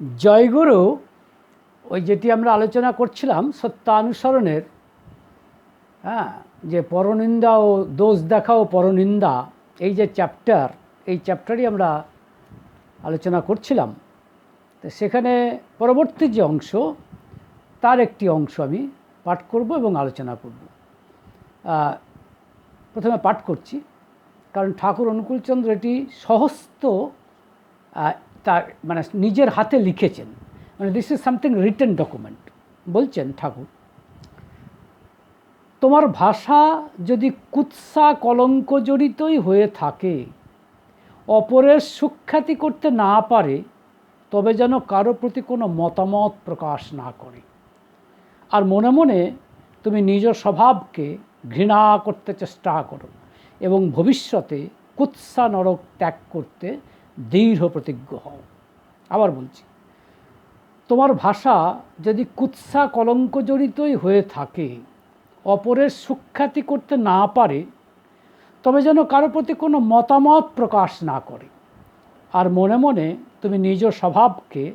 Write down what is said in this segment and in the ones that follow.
জয়গুরু, ওই যেটি আমরা আলোচনা করছিলাম, সত্যানুসরণের হ্যাঁ যে পরনিন্দা ও দোষ দেখা ও পরনিন্দা, এই যে চ্যাপ্টার এই চ্যাপ্টারই আমরা আলোচনা করছিলাম। তো সেখানে পরবর্তী যে অংশ, তার একটি অংশ আমি পাঠ করব এবং আলোচনা করব। প্রথমে পাঠ করছি, কারণ ঠাকুর অনুকূলচন্দ্র এটি সহস্ত তার মানে নিজের হাতে লিখেছেন। মানে this is something written document বলছেন ঠাকুর, তোমার ভাষা যদি কুৎসা কলঙ্ক জড়িতই হয়ে থাকে, অপরের সুখ্যাতি করতে না পারে, তবে যেন কারও প্রতি কোনো মতামত প্রকাশ না করে। আর মনে মনে তুমি নিজ স্বভাবকে ঘৃণা করতে চেষ্টা করো এবং ভবিষ্যতে কুৎসা নরক ত্যাগ করতে দৃঢ় প্রতিজ্ঞ হও। আবার বলছি, তোমার ভাষা যদি কুৎসা কলঙ্ক জড়িতই হয়ে থাকে, অপরের সুখ্যাতি করতে না পারে, তবে যেন কারও প্রতি কোনো মতামত প্রকাশ না করে। আর মনে মনে তুমি নিজ স্বভাবকে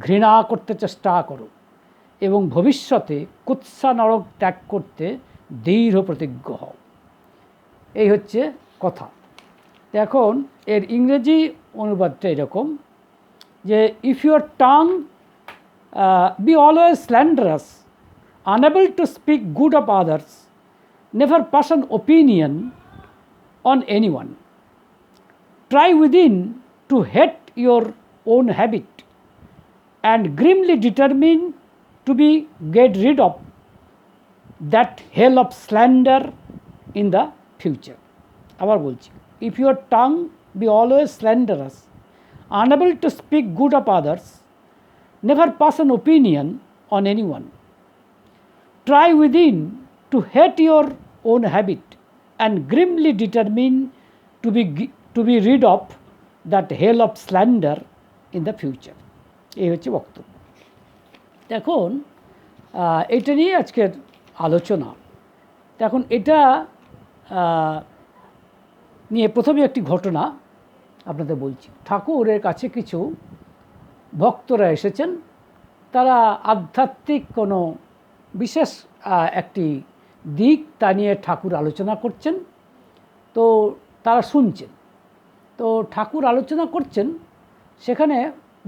ঘৃণা করতে চেষ্টা করো এবং ভবিষ্যতে কুৎসা নরক ত্যাগ করতে দৃঢ় প্রতিজ্ঞ হও। এই হচ্ছে কথা। এখন এর ইংরেজি অনুবাদটা এরকম যে if your tongue be always slanderous unable to speak good of others never pass on opinion on any one try within to hate your own habit and grimly determine to be get rid of that hell of slander in the future আবার বলছি if your tongue be always slanderous unable to speak good of others never pass an opinion on anyone try within to hate your own habit and grimly determine to be, gi- to be rid of that hell of slander in the future এই হচ্ছে বক্তব্য এখন আহ, এটা নিয়ে আজকের আলোচনা তো এখন এটা আহ, নিয়ে প্রথমে একটি ঘটনা আপনাদের বলছি। ঠাকুরের কাছে কিছু ভক্তরা এসেছেন। তারা আধ্যাত্মিক কোনো বিশেষ একটি দিক তা নিয়ে ঠাকুর আলোচনা করছেন। তো তারা শুনছেন। তো ঠাকুর আলোচনা করছেন, সেখানে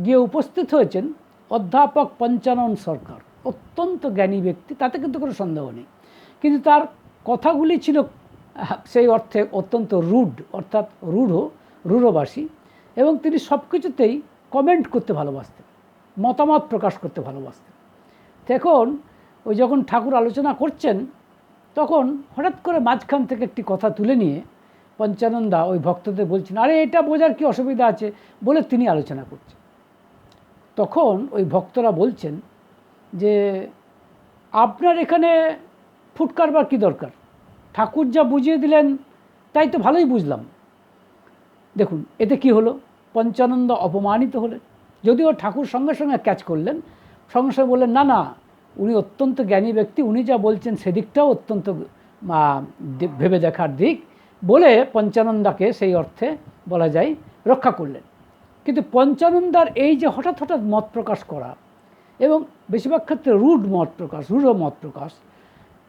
গিয়ে উপস্থিত হয়েছেন অধ্যাপক পঞ্চানন সরকার। অত্যন্ত জ্ঞানী ব্যক্তি, তাতে কিন্তু কোনো সন্দেহ নেই। কিন্তু তার কথাগুলি ছিল সেই অর্থে অত্যন্ত রুড, অর্থাৎ রূঢ় রূঢ়বাসী এবং তিনি সব কিছুতেই কমেন্ট করতে ভালোবাসতেন, মতামত প্রকাশ করতে ভালোবাসতেন। এখন ওই যখন ঠাকুর আলোচনা করছেন, তখন হঠাৎ করে মাঝখান থেকে একটি কথা তুলে নিয়ে পঞ্চানন্দা ওই ভক্তদের বলছেন, আরে, এটা বোঝার কি অসুবিধা আছে? বলে তিনি আলোচনা করছেন। তখন ওই ভক্তরা বলছেন যে, আপনার এখানে ফুটকারবার কি দরকার? ঠাকুর যা বুঝিয়ে দিলেন, তাই তো ভালোই বুঝলাম। দেখুন, এতে কি হলো? পঞ্চানন্দ অপমানিত হলেন। যদিও ঠাকুর সঙ্গে সঙ্গে ক্যাচ করলেন, সঙ্গে সঙ্গে বললেন, না না, উনি অত্যন্ত জ্ঞানী ব্যক্তি, উনি যা বলছেন সেদিকটাও অত্যন্ত ভেবে দেখার দিক। বলে পঞ্চানন্দাকে সেই অর্থে বলা যায়, রক্ষা করলেন। কিন্তু পঞ্চানন্দার এই যে হঠাৎ হঠাৎ মত প্রকাশ করা এবং বেশিরভাগ ক্ষেত্রে রুড মত প্রকাশ, রূঢ় মত প্রকাশ,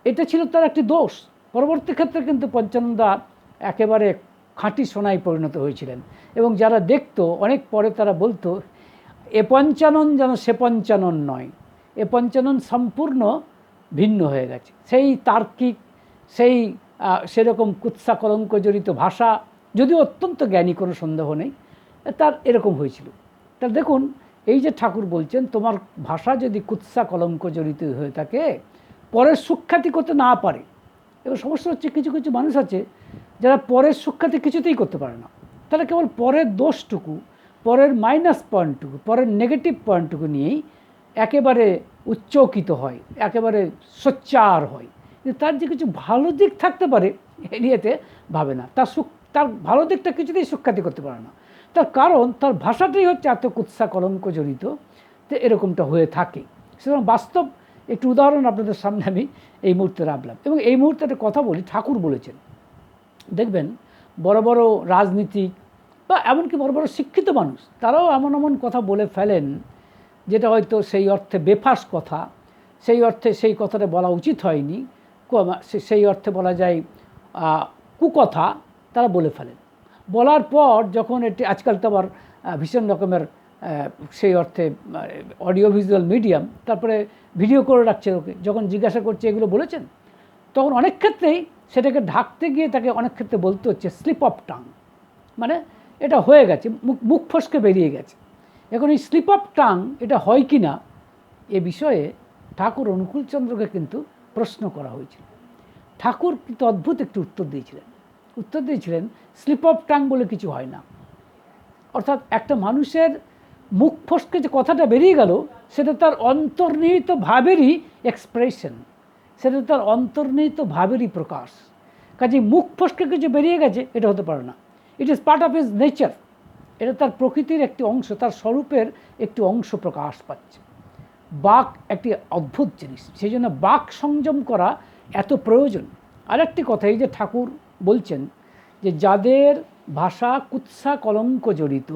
এটা ছিল তার একটি দোষ। পরবর্তী ক্ষেত্রে কিন্তু পঞ্চানন্দা একেবারে খাঁটি সোনায় পরিণত হয়েছিলেন। এবং যারা দেখতো, অনেক পরে তারা বলতো, এ পঞ্চানন যেন সে পঞ্চানন নয়। এ পঞ্চানন সম্পূর্ণ ভিন্ন হয়ে গেছে। সেই তার্কিক, সেই সেরকম কুৎসা কলঙ্ক জড়িত ভাষা যদিও অত্যন্ত জ্ঞানী, কোনো সন্দেহ নেই, তার এরকম হয়েছিল। তা দেখুন, এই যে ঠাকুর বলছেন, তোমার ভাষা যদি কুৎসা কলঙ্ক জড়িত হয়ে থাকে, পরের সুখ্যাতি করতে না পারে। এবং সমস্যা হচ্ছে কিছু কিছু মানুষ আছে যারা পরের সুখ্যাতি কিছুতেই করতে পারে না। তারা কেবল পরের দোষটুকু, পরের মাইনাস পয়েন্টটুকু, পরের নেগেটিভ পয়েন্টটুকু নিয়েই একেবারে উচ্চকিত হয়, একেবারে সোচ্চার হয়। কিন্তু তার যে কিছু ভালো দিক থাকতে পারে এরিয়াতে ভাবে না। তার সুখ, তার ভালো দিকটা কিছুতেই সুখ্যাতি করতে পারে না। তার কারণ, তার ভাষাটাই হচ্ছে এত কুৎসা কলঙ্ক জড়িত তো এরকমটা হয়ে থাকে। সুতরাং বাস্তব একটু উদাহরণ আপনাদের সামনে আমি এই মুহূর্তে রাখলাম। এবং এই মুহূর্তে একটা কথা বলি, ঠাকুর বলেছেন। দেখবেন, বড় বড় রাজনীতিক বা এমনকি বড় বড় শিক্ষিত মানুষ, তারাও এমন এমন কথা বলে ফেলেন, যেটা হয়তো সেই অর্থে বেফাস কথা, সেই অর্থে সেই কথাটা বলা উচিত হয়নি সেই অর্থে বলা যায় কুকথা, তারা বলে ফেলেন। বলার পর যখন এটি, আজকাল তো আবার ভীষণ রকমের সেই অর্থে অডিও ভিজুয়াল মিডিয়াম তারপরে ভিডিও করে রাখছে ওকে। যখন জিজ্ঞাসা করছে, এগুলো বলেছেন? তখন অনেক ক্ষেত্রেই সেটাকে ঢাকতে গিয়ে তাকে অনেক ক্ষেত্রে বলতে হচ্ছে, স্লিপ অফ টাং। মানে এটা হয়ে গেছে, মুখ মুখ ফসকে বেরিয়ে গেছে। এখন এই স্লিপ অফ টাং, এটা হয় কি না, এ বিষয়ে ঠাকুর অনুকূলচন্দ্রকে কিন্তু প্রশ্ন করা হয়েছিল। ঠাকুর কিন্তু অদ্ভুত একটি উত্তর দিয়েছিলেন। উত্তর দিয়েছিলেন, স্লিপ অফ টাং বলে কিছু হয় না। অর্থাৎ একটা মানুষের মুখ ফসকে যে কথাটা বেরিয়ে গেল, সেটা তার অন্তর্নিহিত ভাবেরই এক্সপ্রেশন সেটা তার অন্তর্নিহিত ভাবেরই প্রকাশ। কাজে মুখ ফসকে কিছু বেরিয়ে গেছে, এটা হতে পারে না। It is part of is nature এটা তার প্রকৃতির একটি অংশ, তার স্বরূপের একটি অংশ প্রকাশ পাচ্ছে। বাক একটি অদ্ভুত জিনিস সেই জন্য বাক সংযম করা এত প্রয়োজন। আরেকটি কথা, এই যে ঠাকুর বলছেন যে, যাদের ভাষা কুৎসা কলঙ্ক জড়িত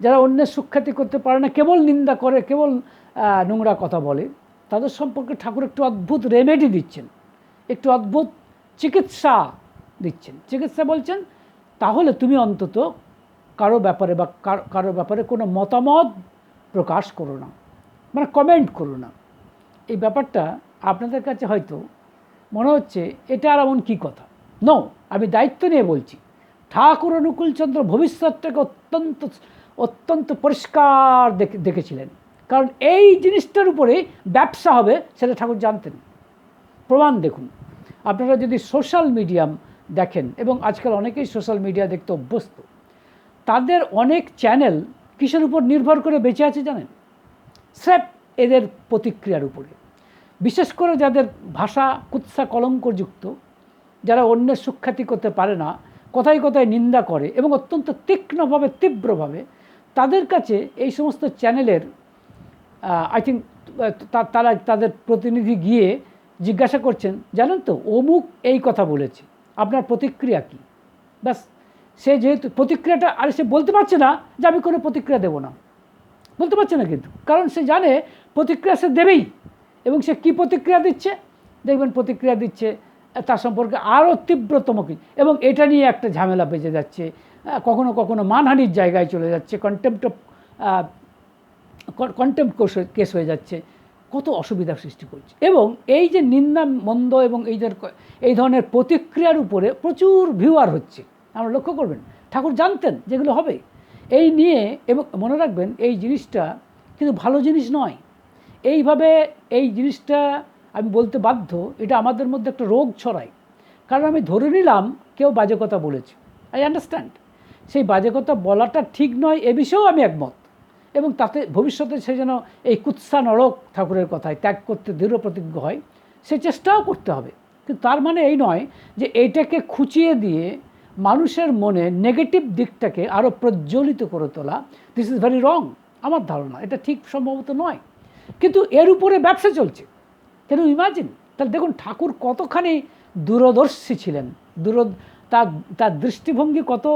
যারা অন্যের সুখ্যাতি করতে পারে না, কেবল নিন্দা করে, কেবল নোংরা কথা বলে, তাদের সম্পর্কে ঠাকুর একটু অদ্ভুত রেমেডি দিচ্ছেন। একটু অদ্ভুত চিকিৎসা দিচ্ছেন। চিকিৎসা বলছেন, তাহলে তুমি অন্তত কারও ব্যাপারে বা কারো- ব্যাপারে কোনো মতামত প্রকাশ করো না মানে কমেন্ট করো না। এই ব্যাপারটা আপনাদের কাছে হয়তো মনে হচ্ছে, এটা আর এমন কী কথা? নো আমি দায়িত্ব নিয়ে বলছি, ঠাকুর অনুকূলচন্দ্র ভবিষ্যৎটাকে অত্যন্ত অত্যন্ত পরিষ্কার দেখেছিলেন। কারণ এই জিনিসটার উপরে ব্যবসা হবে সেটা ঠাকুর জানতেন। প্রমাণ দেখুন। আপনারা যদি সোশ্যাল মিডিয়াম দেখেন, এবং আজকাল অনেকেই সোশ্যাল মিডিয়া দেখতে অভ্যস্ত, তাদের অনেক চ্যানেল কিসের উপর নির্ভর করে বেঁচে আছে জানেন? স্রেফ এদের প্রতিক্রিয়ার উপরে। বিশেষ করে যাদের ভাষা কুৎসা কলঙ্কযুক্ত, যারা অন্যের সুখ্যাতি করতে পারে না, কথায় কথায় নিন্দা করে, এবং অত্যন্ত তীক্ষ্ণভাবে, তীব্রভাবে তাদের কাছে এই সমস্ত চ্যানেলের আই থিঙ্ক তারা তাদের প্রতিনিধি গিয়ে জিজ্ঞাসা করছেন, জানেন তো, অমুক এই কথা বলেছে, আপনার প্রতিক্রিয়া কী? ব্যাস, সে যেহেতু, প্রতিক্রিয়াটা, আর সে বলতে পারছে না যে আমি কোনো প্রতিক্রিয়া দেবো না। বলতে পারছে না কিন্তু, কারণ সে জানে প্রতিক্রিয়া সে দেবেই, এবং সে কী প্রতিক্রিয়া দিচ্ছে? দেখবেন প্রতিক্রিয়া দিচ্ছে, তার সম্পর্কে আরও তীব্রতম এবং এটা নিয়ে একটা ঝামেলা বেজে যাচ্ছে কখনো কখনো মানহানির জায়গায় চলে যাচ্ছে কন্টেম্প্ট অফ কন্টেম্প্ট কেস হয়ে যাচ্ছে। কত অসুবিধার সৃষ্টি করছে। এবং এই যে নিন্দা মন্দ এবং এই যে এই ধরনের প্রতিক্রিয়ার উপরে প্রচুর ভিউয়ার হচ্ছে। আমরা লক্ষ্য করবেন, ঠাকুর জানতেন যেগুলো হবে। এই নিয়ে এবং মনে রাখবেন, এই জিনিসটা কিন্তু ভালো জিনিস নয়। এইভাবে এই জিনিসটা আমি বলতে বাধ্য, এটা আমাদের মধ্যে একটা রোগ ছড়ায়। কারণ আমি ধরে নিলাম, কেউ বাজে কথা বলেছে। আই আন্ডারস্ট্যান্ড সেই বাজে কথা বলাটা ঠিক নয়, এ বিষয়েও আমি একমত। এবং তাতে ভবিষ্যতে সে যেন এই কুৎসা নরক ঠাকুরের কথায় ত্যাগ করতে দৃঢ় প্রতিজ্ঞ হয়, সে চেষ্টাও করতে হবে। কিন্তু তার মানে এই নয় যে এইটাকে খুঁচিয়ে দিয়ে মানুষের মনে নেগেটিভ দিকটাকে আরও প্রজ্বলিত করে তোলা দিস ইজ ভেরি রং আমার ধারণা। এটা ঠিক সম্ভবত নয়। কিন্তু এর উপরে ব্যবসা চলছে। কেন ইমাজিন তাহলে দেখুন, ঠাকুর কতখানি দূরদর্শী ছিলেন দূর তার তার দৃষ্টিভঙ্গি কত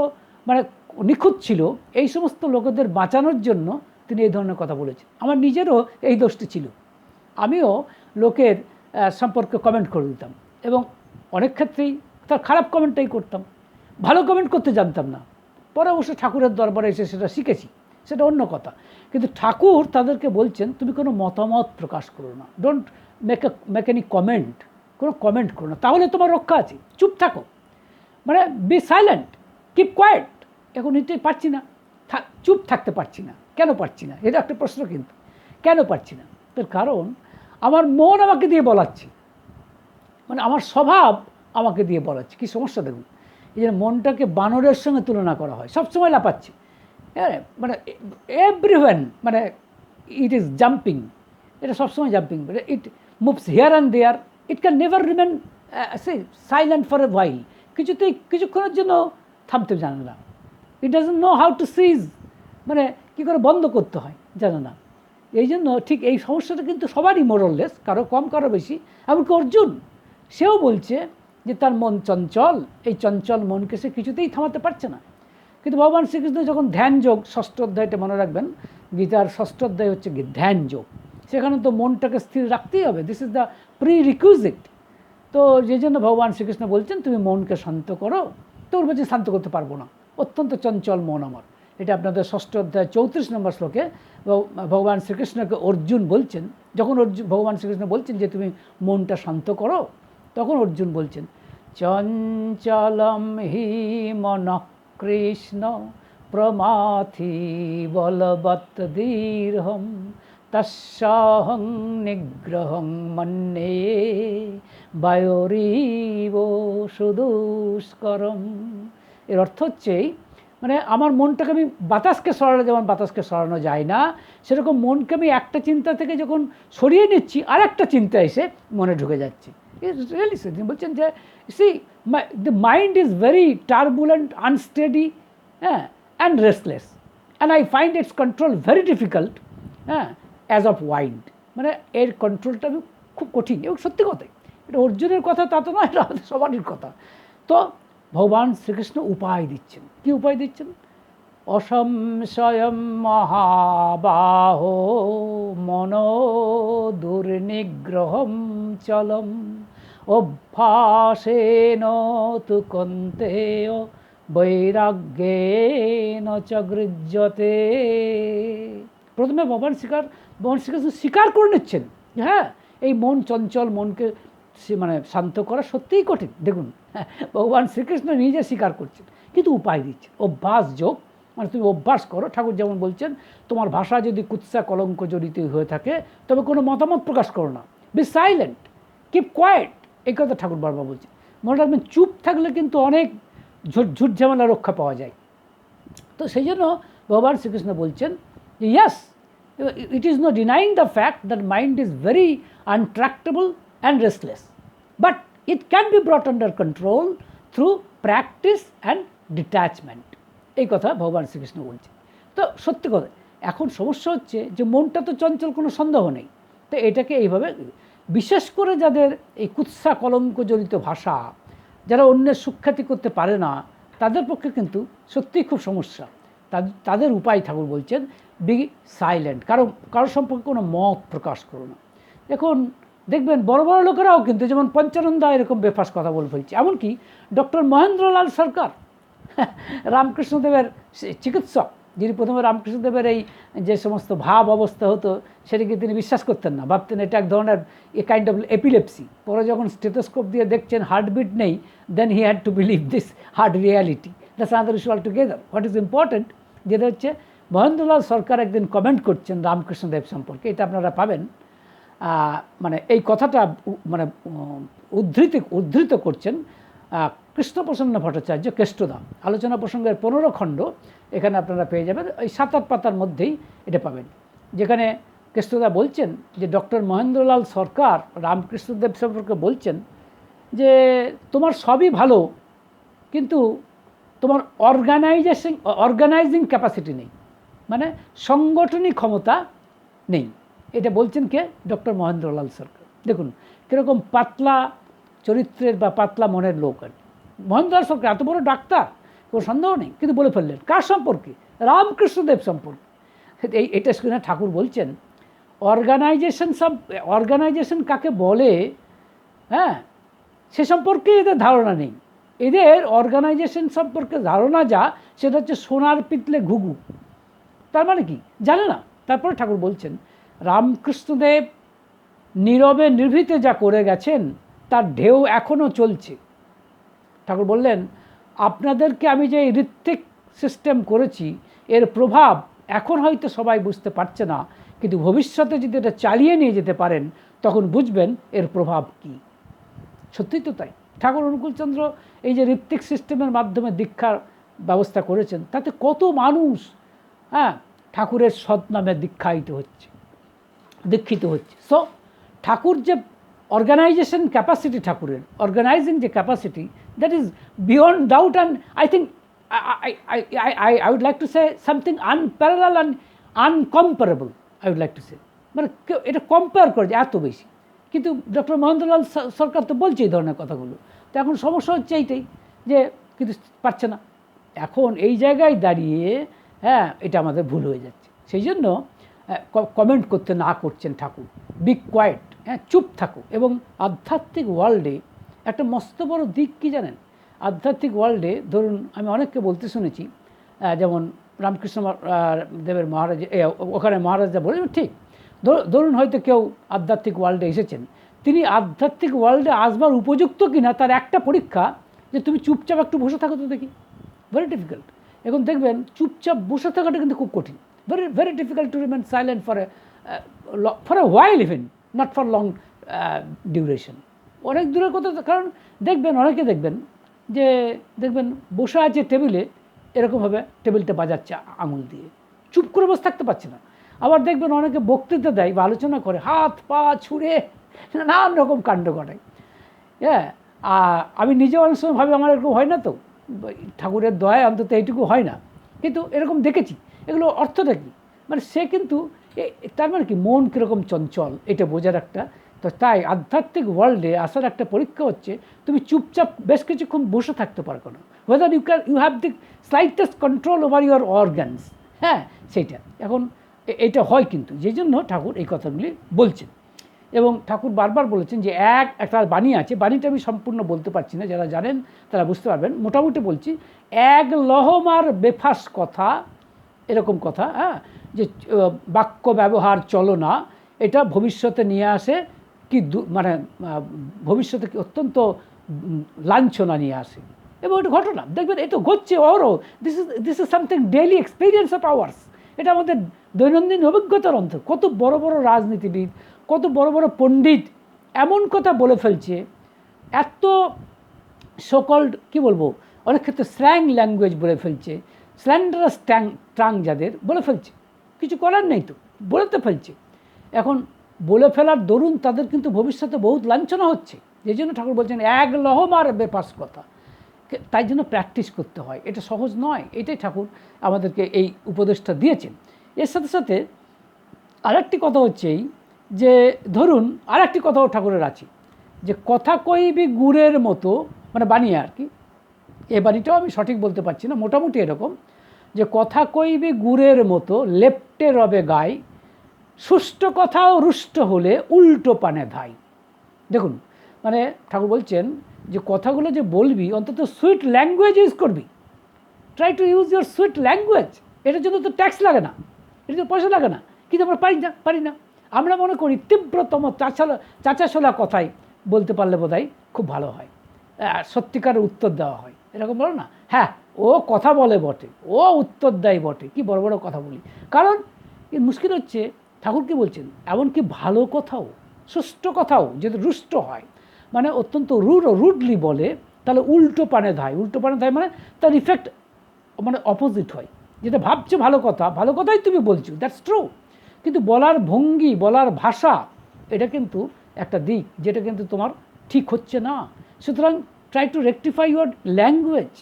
মানে নিখুঁত ছিল, এই সমস্ত লোকেদের বাঁচানোর জন্য তিনি এই ধরনের কথা বলেছেন। আমার নিজেরও এই দোষটি ছিল। আমিও লোকের সম্পর্কে কমেন্ট করে দিতাম এবং অনেক ক্ষেত্রেই তার খারাপ কমেন্টটাই করতাম। ভালো কমেন্ট করতে জানতাম না। পরে অবশ্য ঠাকুরের দরবারে এসে সেটা শিখেছি, সেটা অন্য কথা। কিন্তু ঠাকুর তাদেরকে বলছেন, তুমি কোনো মতামত প্রকাশ করো না। Don't make a make any comment কোনো কমেন্ট করো না। তাহলে তোমার রক্ষা আছে। চুপ থাকো। মানে বি সাইলেন্ট কিপ কোয়েট এখন নিতে পারছি না। চুপ থাকতে পারছি না। কেন পারছি না? এটা একটা প্রশ্ন কিন্তু। কেন পারছি না? তার কারণ আমার মন আমাকে দিয়ে বলাচ্ছে। মানে আমার স্বভাব আমাকে দিয়ে বলাচ্ছে। কী সমস্যা দেখুন? এই যে মনটাকে বানরের সঙ্গে তুলনা করা হয়। সবসময় লাপাচ্ছে হ্যাঁ মানে এভরিওয়ান মানে ইট ইজ জাম্পিং এটা সবসময় jumping it moves here and there it can never remain say silent for a while কিছুতেই, কিছুক্ষণের জন্য থামতে জানে না। It doesn't know how to cease মানে কী করে বন্ধ করতে হয়, জানে না। এই জন্য ঠিক এই সমস্যাটা কিন্তু সবারই মোরললেস কারও কম, কারও বেশি। এমনকি অর্জুন, সেও বলছে যে তার মন চঞ্চল। এই চঞ্চল মনকে সে কিছুতেই থামাতে পারছে না। কিন্তু ভগবান শ্রীকৃষ্ণ যখন ধ্যান যোগ, ষষ্ঠ অধ্যায়টা মনে রাখবেন, গীতার ষষ্ঠ অধ্যায় হচ্ছে কি ধ্যান যোগ। সেখানে তো মনটাকে স্থির রাখতেই হবে। This is the prerequisite তো যে জন্য ভগবান শ্রীকৃষ্ণ বলছেন, তুমি মনকে শান্ত করো। তো ওর বলছে শান্ত করতে পারব না। অত্যন্ত চঞ্চল মন আমার। এটা আপনাদের ষষ্ঠ অধ্যায় চৌত্রিশ নম্বর শ্লোকে ভগবান শ্রীকৃষ্ণকে অর্জুন বলছেন, যখন অর্জুন ভগবান শ্রীকৃষ্ণ বলছেন যে তুমি মনটা শান্ত করো, তখন অর্জুন বলছেন, চঞ্চলম হি মন কৃষ্ণ প্রমাথি বলবৎ দীর্ঘম তস্যাহং নিগ্রহং মন্যে বায়ুরিব সুদুষ্করম। এর অর্থ হচ্ছে মানে আমার মনটাকে আমি বাতাসকে সরানো যেমন বাতাসকে সরানো যায় না, সেরকম মনকে আমি একটা চিন্তা থেকে যখন সরিয়ে নিচ্ছি আর একটা চিন্তা এসে মনে ঢুকে যাচ্ছে। রিয়েলি তিনি বলছেন যে see the mind is very turbulent unsteady হ্যাঁ and restless and I find its control very difficult হ্যাঁ অ্যাজ অফ ওয়াইন্ড মানে এর কন্ট্রোলটা খুব কঠিন, এবং সত্যি কথাই, এটা অর্জুনের কথা তা তো নয়, এটা সবারই কথা। তো ভগবান শ্রীকৃষ্ণ উপায় দিচ্ছেন। কি উপায় দিচ্ছেন? অসংশয়ম মহাবাহ মন দুর্নিগ্রহম চলম অভ্যাসেন তু কন্তেয় বৈরাগ্যেন চ গৃহ্যতে। প্রথমে ভগবান স্বীকার ভগবান শ্রীকৃষ্ণ স্বীকার করে নিচ্ছেন। হ্যাঁ এই মন চঞ্চল মনকে মানে শান্ত করা সত্যিই কঠিন। দেখুন ভগবান শ্রীকৃষ্ণ নিজে স্বীকার করছেন, কিন্তু উপায় দিচ্ছেন। অভ্যাস যোগ মানে তুমি অভ্যাস করো। ঠাকুর যেমন বলছেন, তোমার ভাষা যদি কুৎসা কলঙ্ক জড়িত হয়ে থাকে, তবে কোনো মতামত প্রকাশ করো না। বি সাইলেন্ট কিপ কোয়েট এই কথা ঠাকুর বারবার বলছেন। মনে রাখবেন, চুপ থাকলে কিন্তু অনেক ঝুট ঝামেলা রক্ষা পাওয়া যায়। তো সেই জন্য ভগবান শ্রীকৃষ্ণ বলছেন যে yes it is no denying the fact that mind is very intractable and restless but it can be brought under control through practice and detachment এই কথা ভগবান শ্রীকৃষ্ণ বলছে তো সত্যি কথা, এখন সমস্যা হচ্ছে যে মনটা তো চঞ্চল, কোনো সন্দেহ নেই। তো এটাকে এইভাবে বিশেষ করে যাদের এই কুৎসা কলঙ্ক জড়িত ভাষা, যারা অন্যের সুখ্যাতি করতে পারে না, তাদের পক্ষে কিন্তু সত্যিই খুব সমস্যা। তাদ- তাদের উপায় ঠাকুর বলছেন বি সাইলেন্ট কারও কারও সম্পর্কে কোনো মত প্রকাশ করো না। দেখুন দেখবেন বড় বড় লোকেরাও কিন্তু যেমন পঞ্চানন্দা এরকম বেফাস কথা বলে ফেলছে এমনকি ডক্টর মহেন্দ্রলাল সরকার, রামকৃষ্ণদেবের চিকিৎসক, যিনি প্রথমে রামকৃষ্ণদেবের এই যে সমস্ত ভাব অবস্থা হতো, সেটাকে তিনি বিশ্বাস করতেন না। ভাবতেন এটা এক ধরনের এ কাইন্ড অফ এপিলেপসি পরে যখন স্টেথোস্কোপ দিয়ে দেখছেন হার্টবিট নেই then he had to believe this heart reality that's other issue all together what is important যেটা হচ্ছে মহেন্দ্রলাল সরকার একদিন কমেন্ট করছেন রামকৃষ্ণদেব সম্পর্কে, এটা আপনারা পাবেন। মানে এই কথাটা মানে উদ্ধৃতি, উদ্ধৃত করছেন কৃষ্ণপ্রসন্ন ভট্টাচার্য কেষ্টদা আলোচনা প্রসঙ্গের পনেরো খণ্ড এখানে আপনারা পেয়ে যাবেন। ওই সাত আট পাতার মধ্যেই এটা পাবেন। যেখানে কেষ্টদা বলছেন যে ডক্টর মহেন্দ্রলাল সরকার, রামকৃষ্ণদেব সম্পর্কে বলছেন যে তোমার সবই ভালো, কিন্তু তোমার অর্গানাইজেশন অর্গানাইজিং ক্যাপাসিটি নেই। মানে সাংগঠনিক ক্ষমতা নেই। এটা বলছেন কে? ডক্টর মহেন্দ্রলাল সরকার। দেখুন, কীরকম পাতলা চরিত্রের বা পাতলা মনের লোক আর। মহেন্দ্রলাল সরকার এত বড় ডাক্তার, কোনো সন্দেহ নেই, কিন্তু বলে ফেললেন, কার সম্পর্কে? রামকৃষ্ণদেব সম্পর্কে। এই, এটা শুনে ঠাকুর বলছেন অর্গানাইজেশন সব অর্গানাইজেশন কাকে বলে হ্যাঁ সে সম্পর্কে এদের ধারণা নেই। এদের অর্গানাইজেশন সম্পর্কে ধারণা যা, সেটা হচ্ছে সোনার পিতলে ঘুঘু। তার মানে কি? জানে না? তারপরে ঠাকুর বলছেন রামকৃষ্ণদেব নীরবে নির্ভীতে যা করে গেছেন, তার ঢেউ এখনও চলছে। ঠাকুর বললেন, আপনাদেরকে আমি যে ঋত্বিক সিস্টেম করেছি, এর প্রভাব এখন হয়তো সবাই বুঝতে পারছে না। কিন্তু ভবিষ্যতে যদি এটা চালিয়ে নিয়ে যেতে পারেন, তখন বুঝবেন এর প্রভাব কী। সত্যিই তো তাই। ঠাকুর অনুকূলচন্দ্র এই যে ঋত্বিক সিস্টেমের মাধ্যমে দীক্ষার ব্যবস্থা করেছেন, তাতে কত মানুষ হ্যাঁ ঠাকুরের সৎ নামে দীক্ষায়িত হচ্ছে। দীক্ষিত হচ্ছে। সো ঠাকুর যে অর্গানাইজেশন ক্যাপাসিটি ঠাকুরের অর্গানাইজিং যে capacity that is beyond doubt and I think I I would like to say something unparallel and uncomparable I would like to say মানে এটা কম্পেয়ার করে যে এত বেশি। কিন্তু ডক্টর মহেন্দ্রলাল সরকার তো বলছে এই ধরনের কথাগুলো। তো এখন সমস্যা হচ্ছে এইটাই যে কিন্তু পারছে না। এখন এই জায়গায় দাঁড়িয়ে হ্যাঁ এটা আমাদের ভুল হয়ে যাচ্ছে। সেই জন্য কমেন্ট করতে না করছেন ঠাকুর। বি কোয়াইট হ্যাঁ চুপ থাকো এবং আধ্যাত্মিক ওয়ার্ল্ডে একটা মস্ত বড় দিক কী জানেন? আধ্যাত্মিক ওয়ার্ল্ডে ধরুন, আমি অনেককে বলতে শুনেছি যেমন রামকৃষ্ণ দেবের মহারাজ ওখানে মহারাজরা বলে ঠিক। ধর- ধরুন হয়তো কেউ আধ্যাত্মিক ওয়ার্ল্ডে এসেছেন। তিনি আধ্যাত্মিক ওয়ার্ল্ডে আসবার উপযুক্ত কিনা তার একটা পরীক্ষা যে তুমি চুপচাপ একটু বসে থাকো তো দেখি। ভেরি ডিফিকাল্ট এখন দেখবেন, চুপচাপ বসে থাকাটা কিন্তু খুব কঠিন। Very very difficult to remain silent for a for a while even not for long duration অনেক দূরের কথা কারণ দেখবেন, অনেকে দেখবেন যে, দেখবেন বসে আছে টেবিলে এরকমভাবে টেবিলটা বাজাচ্ছে আঙুল দিয়ে। চুপ করে বসে থাকতে পারছে না। আবার দেখবেন অনেকে বক্তৃতা দেয় বা আলোচনা করে, হাত, পা ছুঁড়ে, নানান রকম কাণ্ড ঘটায়। হ্যাঁ আমি নিজে অনেক সময় ভাবি, আমার এরকম হয় না তো? ঠাকুরের দয়ায় অন্তত এইটুকু হয় না। কিন্তু এরকম দেখেছি। এগুলো অর্থটা কী? মানে সে কিন্তু তার মানে কি, মন কীরকম চঞ্চল, এটা বোঝার একটা। তো তাই আধ্যাত্মিক ওয়ার্ল্ডে আসার একটা পরীক্ষা হচ্ছে, তুমি চুপচাপ বেশ কিছুক্ষণ বসে থাকতে পারো না whether you can you have the slightest control over your organs হ্যাঁ সেইটা। এখন এটা হয় কিন্তু। যেই জন্য ঠাকুর এই কথাগুলি বলছেন। এবং ঠাকুর বারবার বলেছেন যে এক একটা বাণী আছে, বাণীটা আমি সম্পূর্ণ বলতে পারছি না, যারা জানেন তারা বুঝতে পারবেন। মোটামুটি বলছি, এক লহমার বেফাস কথা এরকম কথা হ্যাঁ? যে বাক্য ব্যবহার চলো না, এটা ভবিষ্যতে নিয়ে আসে কি মানে ভবিষ্যতে কি অত্যন্ত লাঞ্ছনা নিয়ে আসে। এবং এটা ঘটনা, দেখবেন এটা ঘটছে ওরও this is this is something daily experience of ours এটা আমাদের দৈনন্দিন অভিজ্ঞতার অন্ত। কত বড় বড় রাজনীতিবিদ, কত বড় বড় পণ্ডিত এমন কথা বলে ফেলছে, এত সকল্ড কি বলব? অনেক ক্ষেত্রে স্ল্যাং ল্যাঙ্গুয়েজ বলে ফেলছে স্ল্যান্ডারাস ট্যাং ট্রাং যাদের, বলে ফেলছে। কিছু করার নেই তো বলে তো ফেলছে। এখন বলে ফেলার দরুন তাদের কিন্তু ভবিষ্যতে বহুত লাঞ্ছনা হচ্ছে। যে জন্য ঠাকুর বলছেন, এক লহমার বেপাস কথা। তাই জন্য প্র্যাকটিস করতে হয়। এটা সহজ নয়, এটাই ঠাকুর আমাদেরকে এই উপদেশটা দিয়েছেন। এর সাথে সাথে আরেকটি কথা হচ্ছে এই যে, ধরুন আরেকটি কথাও ঠাকুরের আছে। যে, কথা কইবি গুড়ের মতো মানে বানিয়ে আর কি এ বাণীটাও আমি সঠিক বলতে পারছি না মোটামুটি এরকম যে কথা কইবি গুড়ের মতো লেপ্টে রবে গায় সুষ্ঠ কথাও রুষ্ট হলে উল্টো পানে ধাই। দেখুন মানে ঠাকুর বলছেন যে কথাগুলো যে বলবি অন্তত সুইট ল্যাঙ্গুয়েজ ইউজ করবি। Try to use your sweet language এটার জন্য তো ট্যাক্স লাগে না এটা তো পয়সা লাগে না কিন্তু আমরা পারি না পারি না। আমরা মনে করি তীব্রতম চাচালা চাচাশোলা কথাই বলতে পারলে বোধহয় খুব ভালো হয়। আহ, সত্যিকারের উত্তর দেওয়া হয়। এরকম বলো না? হ্যাঁ ও কথা বলে বটে, ও উত্তর দেয় বটে, কি বড় বড় কথা বলি। কারণ মুশকিল হচ্ছে, ঠাকুর কি বলছেন? এমনকি ভালো কথাও, সুষ্ঠ কথাও, যদি রুষ্ট হয় মানে অত্যন্ত রুড রুডলি বলে, তাহলে উল্টো পানে ধায়। উল্টো পানে ধায় মানে তার ইফেক্ট মানে অপোজিট হয়। যেটা ভাবছ ভালো কথা, ভালো কথাই তুমি বলছো দ্যাটস ট্রু কিন্তু বলার ভঙ্গি, বলার ভাষা, এটা কিন্তু একটা দিক, যেটা কিন্তু তোমার ঠিক হচ্ছে না। সুতরাং try to rectify your language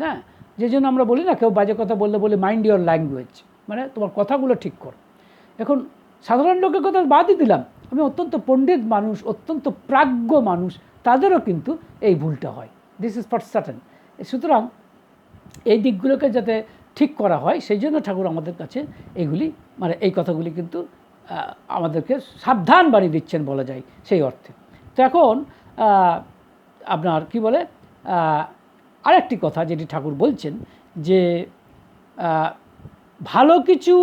হ্যাঁ যে জন্য আমরা বলি না, কেউ বাজে কথা বললে বলে মাইন্ড ইউর ল্যাঙ্গুয়েজ মানে তোমার কথাগুলো ঠিক কর। এখন সাধারণ লোকের কথা বাদই দিলাম। আমি অত্যন্ত পণ্ডিত মানুষ, অত্যন্ত প্রাজ্ঞ মানুষ, তাদেরও কিন্তু এই ভুলটা হয়। দিস ইজ ফর সার্টেন সুতরাং এই দিকগুলোকে যাতে ঠিক করা হয়, সেই জন্য ঠাকুর আমাদের কাছে এইগুলি মানে এই কথাগুলি কিন্তু আমাদেরকে সাবধান বাণী দিচ্ছেন বলা যায় সেই অর্থে। তো এখন আপনার কি বলে আরেকটি কথা যেটি ঠাকুর বলছেন যে ভালো কিছু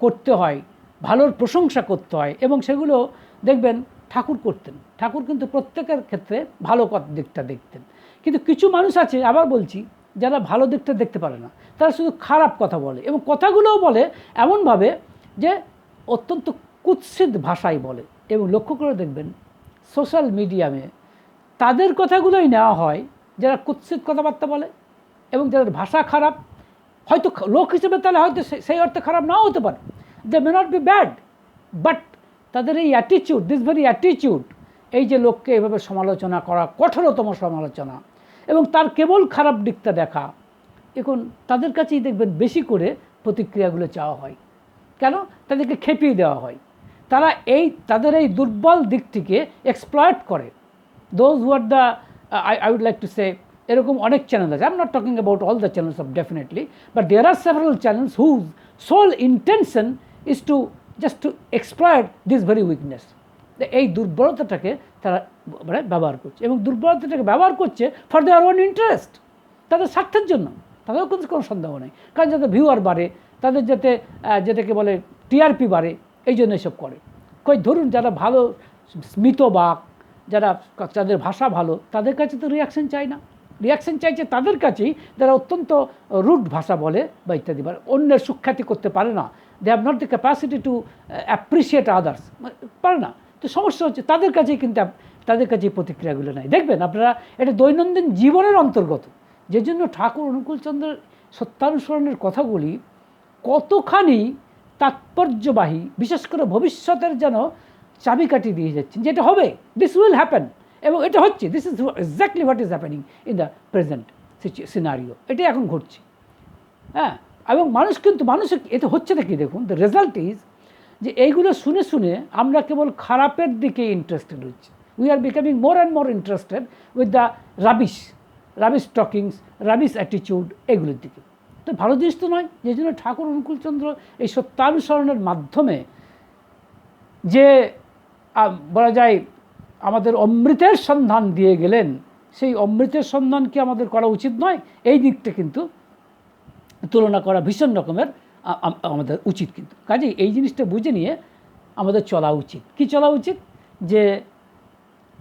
করতে হয়, ভালোর প্রশংসা করতে হয় এবং সেগুলো দেখবেন ঠাকুর করতেন। ঠাকুর কিন্তু প্রত্যেকের ক্ষেত্রে ভালো দিকটা দেখতেন। কিন্তু কিছু মানুষ আছে, আবার বলছি, যারা ভালো দিকটা দেখতে পারে না, তারা শুধু খারাপ কথা বলে এবং কথাগুলোও বলে এমনভাবে যে অত্যন্ত কুৎসিত ভাষায় বলে এবং লক্ষ্য করে দেখবেন, সোশ্যাল মিডিয়ামে তাদের কথাগুলোই নেওয়া হয়, যারা কুৎসিত কথাবার্তা বলে এবং যাদের ভাষা খারাপ, হয়তো লোক হিসেবে তাহলে হয়তো সেই অর্থে খারাপ নাও হতে পারে। They may not be bad but তাদের এই অ্যাটিচিউড দিস ভেরি অ্যাটিচিউড এই যে লোককে এভাবে সমালোচনা করা, কঠোরতম সমালোচনা এবং তার কেবল খারাপ দিকটা দেখা, এখন তাদের কাছেই দেখবেন বেশি করে প্রতিক্রিয়াগুলো চাওয়া হয়। কেন? তাদেরকে খেপিয়ে দেওয়া হয়। তারা এই, তাদের এই দুর্বল দিকটিকে এক্সপ্লয়েট করে। Those who are the I I would like to say এরকম অনেক চ্যানেল আছে। I am not talking about all the channels of definitely but there are several channels whose sole intention is to just to exploit this very weakness এই দুর্বলতাটাকে তারা মানে ব্যবহার করছে। এবং দুর্বলতাটাকে ব্যবহার করছে ফর দেয়ার ওন ইন্টারেস্ট তাদের স্বার্থের জন্য। তাদেরও কিন্তু কোনো সন্দেহ নেই। কারণ যাতে ভিউয়ার বাড়ে, তাদের যাতে যেটাকে বলে টিআরপি বাড়ে, এই জন্য এসব করে। কই ধরুন যারা ভালো, স্মিত বাক যারা যাদের ভাষা ভালো, তাদের কাছে তো রিয়াকশন চাই না। রিয়াকশন চাইছে তাদের কাছেই যারা অত্যন্ত রুট ভাষা বলে বা ইত্যাদি বলে, অন্যের সুখ্যাতি করতে পারে না। They have not the capacity to appreciate others পারে না। তো সমস্যা হচ্ছে তাদের কাছেই কিন্তু তাদের কাছে প্রতিক্রিয়াগুলো নাই। দেখবেন আপনারা, এটা দৈনন্দিন জীবনের অন্তর্গত। যে জন্য ঠাকুর অনুকূলচন্দ্রের সত্যানুসরণের কথাগুলি কতখানি তাৎপর্যবাহী, বিশেষ করে ভবিষ্যতের যেন চাবিকাঠি দিয়ে যাচ্ছেন, যেটা হবে দিস উইল হ্যাপেন এবং এটা হচ্ছে this is exactly what is happening in the present scenario এটাই এখন ঘটছে। হ্যাঁ এবং মানুষ কিন্তু মানুষের এতে হচ্ছে না কি দেখুন দ্য রেজাল্ট ইজ যে এইগুলো শুনে শুনে আমরা কেবল খারাপের দিকে ইন্টারেস্টেড হচ্ছি। We are becoming more and more interested with the rubbish rubbish talkings rubbish attitude এগুলোর দিকে। তো ভালো জিনিস তো নয়, যে জন্য ঠাকুর অনুকূলচন্দ্র এই সত্যানুসরণের মাধ্যমে যে বলা যায় আমাদের অমৃতের সন্ধান দিয়ে গেলেন। সেই অমৃতের সন্ধান কি আমাদের করা উচিত নয়? এই দিকটা কিন্তু তুলনা করা ভীষণ রকমের আমাদের উচিত কিন্তু। কাজেই এই জিনিসটা বুঝে নিয়ে আমাদের চলা উচিত। কি চলা উচিত? যে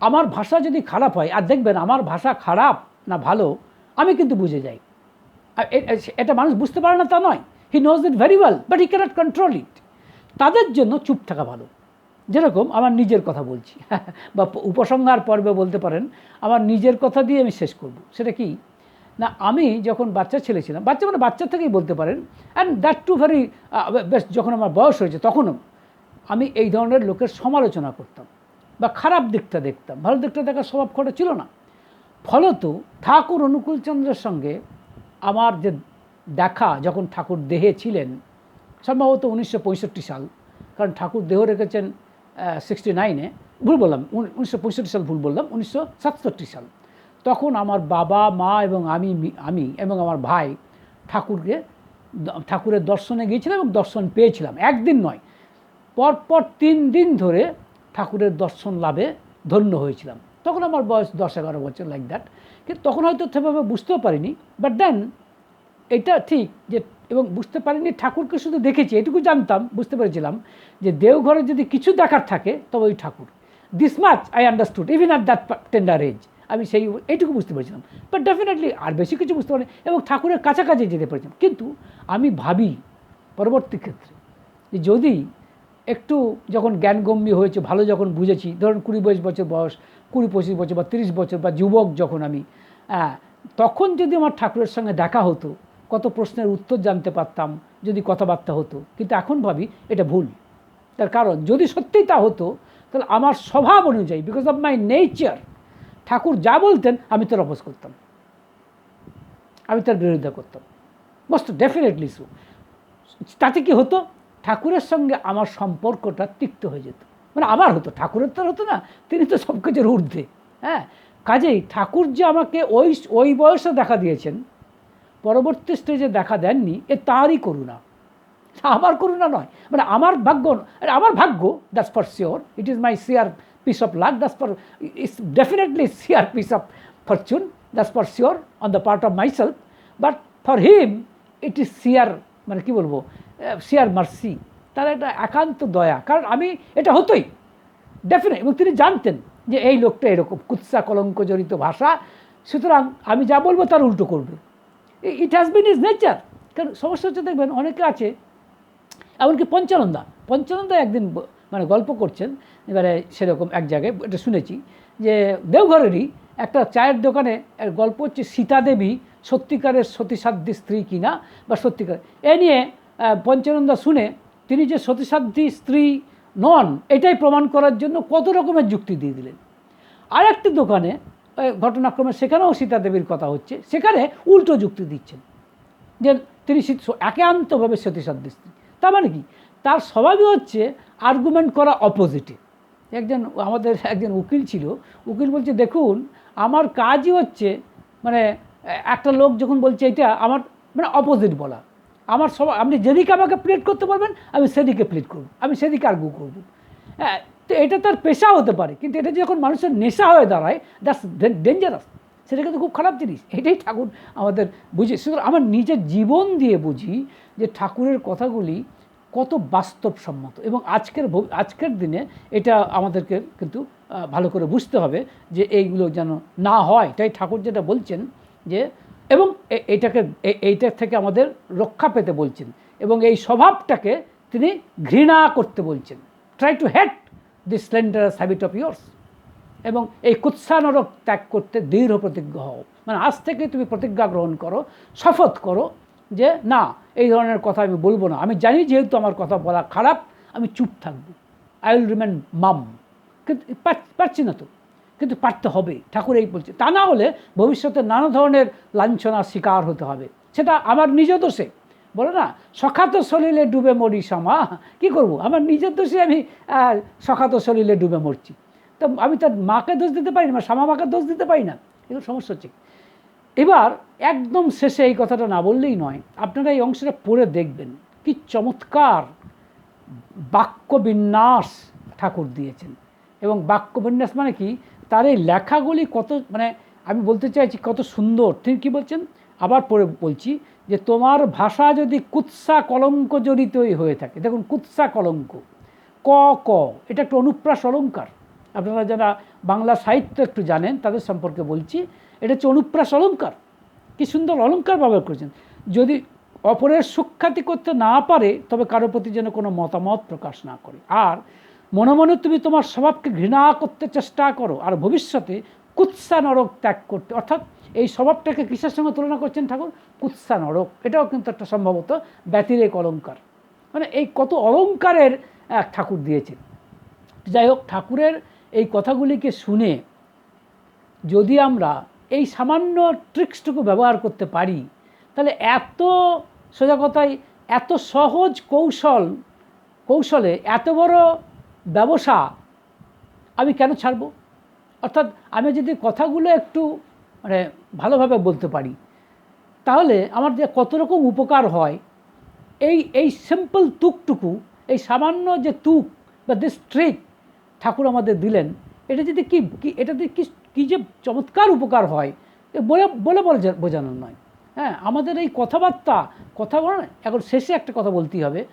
আমার ভাষা যদি খারাপ হয়, আর দেখবেন আমার ভাষা খারাপ না ভালো, আমি কিন্তু বুঝে যাই। এটা মানুষ বুঝতে পারে না তা নয়। He knows it very well but he can't control it তাদের জন্য চুপ থাকা ভালো। যেরকম আমার নিজের কথা বলছি। বা উপসংহার পর্বে বলতে পারেন, আমার নিজের কথা দিয়ে আমি শেষ করব। সেটা কি? না, আমি যখন বাচ্চা ছেলে ছিলাম, বাচ্চা মানে বাচ্চা থেকেই বলতে পারেন অ্যান্ড দ্যাট টু ভেরি বেশ যখন আমার বয়স হয়েছে তখনও আমি এই ধরনের লোকের সমালোচনা করতাম বা খারাপ দিকটা দেখতাম। ভালো দিকটা দেখার স্বভাব করা ছিল না। ফলত ঠাকুর অনুকূলচন্দ্রের সঙ্গে আমার যে দেখা, যখন ঠাকুর দেহে ছিলেন, সম্ভবত উনিশশো পঁয়ষট্টি সাল, কারণ ঠাকুর দেহ রেখেছেন সিক্সটি নাইনে ভুল বললাম উনিশশো পঁয়ষট্টি সাল ভুল বললাম, উনিশশো সাতষট্টি সাল। তখন আমার বাবা, মা এবং আমি আমি এবং আমার ভাই ঠাকুরকে ঠাকুরের দর্শনে গিয়েছিলাম এবং দর্শন পেয়েছিলাম, একদিন নয়। পরপর তিন দিন ধরে ঠাকুরের দর্শন লাভে ধন্য হয়েছিলাম। তখন আমার বয়স দশ এগারো বছর লাইক দ্যাট কিন্তু তখন হয়তো সেভাবে বুঝতেও পারিনি বাট দেন এটা ঠিক যে, এবং বুঝতে পারিনি ঠাকুরকে শুধু দেখেছি, এটুকু জানতাম, বুঝতে পেরেছিলাম যে দেওঘরে যদি কিছু দেখার থাকে, তবে ওই Thakur. This much I understood even at that tender age আমি সেই এইটুকু বুঝতে পেরেছিলাম। বাট ডেফিনেটলি আর বেশি কিছু বুঝতে পারিনি, এবং ঠাকুরের কাছাকাছি যেতে পেরেছিলাম। কিন্তু আমি ভাবি, পরবর্তী ক্ষেত্রে, যে যদি একটু যখন জ্ঞানগম্য হয়েছে, ভালো যখন বুঝেছি, ধরুন কুড়ি বাইশ বছর বয়স, কুড়ি পঁচিশ বছর বা তিরিশ বছর বা যুবক যখন আমি তখন যদি আমার ঠাকুরের সঙ্গে দেখা হতো কত প্রশ্নের উত্তর জানতে পারতাম যদি কথাবার্তা হতো। কিন্তু এখন ভাবি এটা ভুল। তার কারণ, যদি সত্যিই তা হতো, তাহলে আমার স্বভাব অনুযায়ী because of my nature Thakur যা বলতেন আমি তার অপোজ করতাম। আমি তার বিরোধিতা করতাম। মোস্ট ডেফিনেটলি সো তাতে কি হতো? ঠাকুরের সঙ্গে আমার সম্পর্কটা তিক্ত হয়ে যেত। মানে আমার হতো, ঠাকুরের তো হতো না, তিনি তো সব কিছুর ঊর্ধ্বে। হ্যাঁ কাজেই ঠাকুর যে আমাকে ওই ওই বয়সে দেখা দিয়েছেন পরবর্তী স্টেজে দেখা দেননি, এ তারই করুণা। আমার করুণা নয় মানে আমার ভাগ্য আমার ভাগ্য that's for sure it is my sheer piece of luck that's for it's definitely sheer piece of fortune that's for sure on the part of myself but for him it is sheer মানে কি বলব সিয়ার mercy তার একটা একান্ত দয়া, কারণ আমি, এটা হতোই ডেফিনেট এবং তিনি জানতেন যে এই লোকটা এরকম কুৎসা কলঙ্ক জড়িত ভাষা, সুতরাং আমি যা বলব তার উল্টো করবে। It has been his nature কারণ সমস্যা হচ্ছে দেখবেন, অনেকে আছে, এমনকি পঞ্চানন্দা পঞ্চানন্দা একদিন মানে গল্প করছেন, এবারে সেরকম এক জায়গায়, এটা শুনেছি, যে দেওঘরেরই একটা চায়ের দোকানে গল্প হচ্ছে, সীতা দেবী সত্যিকারের সতীসাধ্যী স্ত্রী কিনা বা সত্যিকার, এ নিয়ে পঞ্চানন্দা শুনে তিনি যে সতীসাধ্যী স্ত্রী নন, এটাই প্রমাণ করার জন্য কত রকমের যুক্তি দিয়ে দিলেন। আর একটি দোকানে ঘটনাক্রমে সেখানেও সীতা দেবীর কথা হচ্ছে। সেখানে উল্টো যুক্তি দিচ্ছেন যে তিনি একান্তভাবে সতীসাধ্যী স্ত্রী তার মানে কি? তার স্বভাবই হচ্ছে আর্গুমেন্ট করা অপোজিটে একজন আমাদের একজন উকিল ছিল, উকিল বলছে, দেখুন, আমার কাজই হচ্ছে মানে একটা লোক যখন বলছে এটা, আমার মানে অপোজিট বলা। আমার সব আপনি যেদিকে আমাকে প্লেট করতে পারবেন, আমি সেদিকে প্লেট করব, আমি সেদিকে আর্গু করব। হ্যাঁ তো এটা তার পেশা হতে পারে, কিন্তু এটা যখন মানুষের নেশা হয়ে দাঁড়ায় দ্যাটস ডেঞ্জারাস সেটা কিন্তু খুব খারাপ জিনিস। এটাই ঠাকুর আমাদের বুঝি সুতরাং আমার নিজের জীবন দিয়ে বুঝি যে ঠাকুরের কথাগুলি কত বাস্তবসম্মত এবং আজকের আজকের দিনে এটা আমাদেরকে কিন্তু ভালো করে বুঝতে হবে যে এইগুলো যেন না হয়। তাই ঠাকুর যেটা বলছেন যে, এবং এ- এইটাকে এইটার থেকে আমাদের রক্ষা পেতে বলছেন এবং এই স্বভাবটাকে তিনি ঘৃণা করতে বলছেন। Try to hate this slanderous habit of yours এবং এই কুৎসানরক ত্যাগ করতে দৃঢ় প্রতিজ্ঞ হও। মানে আজ থেকে তুমি প্রতিজ্ঞা গ্রহণ করো, শপথ করো যে, না, এই ধরনের কথা আমি বলব না। আমি জানি যেহেতু আমার কথা বলা খারাপ, আমি চুপ থাকব। আই উইল রিমেন মাম কিন্তু পার- পারছি না তো। কিন্তু পারতে হবে। ঠাকুর এই বলছে। তা না হলে ভবিষ্যতে নানা ধরনের লাঞ্ছনার শিকার হতে হবে। সেটা আমার নিজ দোষে। বলো না, সখাত সলিলে ডুবে মরি সমা। কি করব? আমার নিজের দোষে আমি সখাত সলিলে ডুবে মরছি। তো আমি তার মাকে দোষ দিতে পারি না শ্যামা মাকে দোষ দিতে পারি না। এগুলো সমস্যা হচ্ছে। এবার একদম শেষে এই কথাটা না বললেই নয়, আপনারা এই অংশটা পড়ে দেখবেন। কি চমৎকার বাক্যবিন্যাস ঠাকুর দিয়েছেন। এবং বাক্যবিন্যাস মানে কি? তার এই লেখাগুলি কত মানে আমি বলতে চাইছি কত সুন্দর। তিনি কী বলছেন? আবার পড়ে বলছি যে তোমার ভাষা যদি কুৎসা কলঙ্ক জড়িতই হয়ে থাকে, দেখুন কুৎসা কলঙ্ক, ক ক, এটা একটা অনুপ্রাস অলঙ্কার। আপনারা যারা বাংলা সাহিত্য একটু জানেন, তাদের সম্পর্কে বলছি, এটা হচ্ছে অনুপ্রাস অলঙ্কার। কি সুন্দর অলঙ্কার ব্যবহার করেছেন। যদি অপরের সুখ্যাতি করতে না পারে, তবে কারও প্রতি যেন কোনো মতামত প্রকাশ না করে। আর মনে মনে তুমি তোমার স্বভাবকে ঘৃণা করতে চেষ্টা করো, আর ভবিষ্যতে কুৎসা নরক ত্যাগ করতে, অর্থাৎ এই স্বভাবটাকে কিসের সঙ্গে তুলনা করছেন ঠাকুর? কুৎসা নরক। এটাও কিন্তু একটা সম্ভবত ব্যতিরেক অলঙ্কার মানে এই কত অলঙ্কারের এক ঠাকুর দিয়েছেন। যাই হোক, ঠাকুরের এই কথাগুলিকে শুনে যদি আমরা এই সামান্য ট্রিক্সটুকু ব্যবহার করতে পারি, তাহলে এত সোজা কথায় এত সহজ কৌশল, কৌশলে এত বড় ব্যবসা আমি কেন ছাড়ব? অর্থাৎ আমি যদি কথাগুলো একটু মানে ভালোভাবে বলতে পারি। তাহলে আমার যে কত রকম উপকার হয়, এই এই সিম্পল তুকটুকু, এই সামান্য যে তুক বা দিস ট্রিক ঠাকুর আমাদের দিলেন, এটা যদি কি এটাতে কি, কী যে চমৎকার উপকার হয় বলে বলে বোঝা- বোঝানোর নয়। হ্যাঁ আমাদের এই কথাবার্তা, কথা বলে এখন শেষে একটা কথা বলতেই হবে।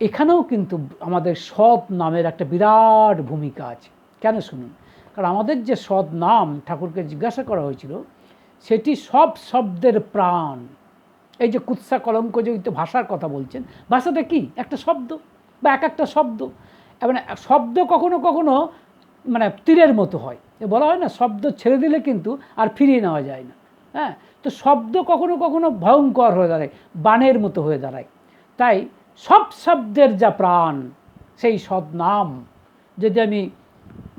এখানেও কিন্তু আমাদের সৎ নামের একটা বিরাট ভূমিকা আছে। কেন শুনুন? কারণ আমাদের যে সৎ নাম ঠাকুরকে জিজ্ঞাসা করা হয়েছিল, সেটি সব শব্দের প্রাণ। এই যে কুৎসা কলঙ্ক জড়িত ভাষার কথা বলছেন, ভাষাটা কি? একটা শব্দ বা এক একটা শব্দ। মানে শব্দ কখনো কখনো মানে তীরের মতো হয়। বলা হয় না, শব্দ ছেড়ে দিলে কিন্তু আর ফিরিয়ে নেওয়া যায় না। হ্যাঁ? তো শব্দ কখনো কখনো ভয়ঙ্কর হয়ে দাঁড়ায়, বানের মতো হয়ে দাঁড়ায়। তাই সব শব্দের যা প্রাণ, সেই সদ্নাম যদি আমি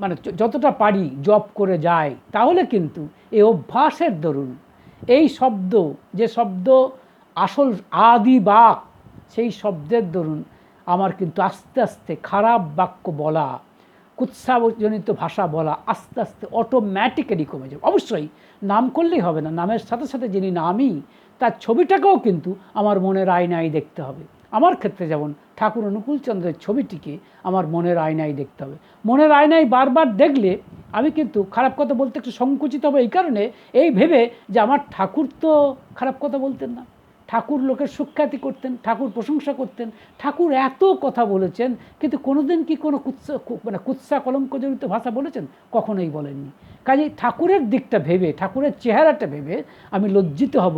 মানে যতটা পারি জপ করে যাই, তাহলে কিন্তু এই অভ্যাসের দরুন। এই শব্দ, যে শব্দ আসল আদি বাক, সেই শব্দের দরুন আমার কিন্তু আস্তে আস্তে খারাপ বাক্য বলা কুৎসাজনিত ভাষা বলা আস্তে আস্তে অটোম্যাটিক্যালি কমে যাবে। অবশ্যই নাম করলেই হবে না। নামের সাথে সাথে যিনি নামই, তার ছবিটাকেও কিন্তু আমার মনের আয়নায় দেখতে হবে। আমার ক্ষেত্রে যেমন ঠাকুর অনুকূলচন্দ্রের ছবিটিকে আমার মনের আয়নায় দেখতে হবে। মনের আয়নায় বারবার দেখলে আমি কিন্তু খারাপ কথা বলতে একটু সংকুচিত হবে এই কারণে এই ভেবে যে আমার ঠাকুর তো খারাপ কথা বলতেন না। ঠাকুর লোকের সুখ্যাতি করতেন, ঠাকুর প্রশংসা করতেন, ঠাকুর এত কথা বলেছেন, কিন্তু কোনোদিন কি কোনো কুৎসা মানে কুৎসা কলঙ্কজনিত ভাষা বলেছেন? কখনোই বলেননি। কাজেই ঠাকুরের দিকটা ভেবে, ঠাকুরের চেহারাটা ভেবে আমি লজ্জিত হব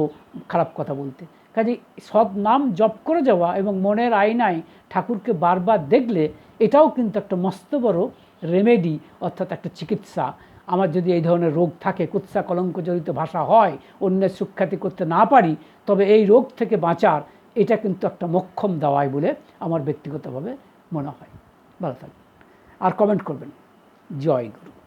খারাপ কথা বলতে। কাজেই সৎ নাম জপ করে যাওয়া এবং মনের আয়নায় ঠাকুরকে বারবার দেখলে এটাও কিন্তু একটা মস্ত বড় রেমেডি অর্থাৎ একটা চিকিৎসা। আমার যদি এই ধরনের রোগ থাকে, কুৎসা কলঙ্ক জড়িত ভাষা হয়, অন্যের সুখ্যাতি করতে না পারি, তবে এই রোগ থেকে বাঁচার এটা কিন্তু একটা মক্ষম দাওয়াই বলে আমার ব্যক্তিগতভাবে মনে হয়। ভালো থাকবেন। আর কমেন্ট করবেন। জয় গুরু।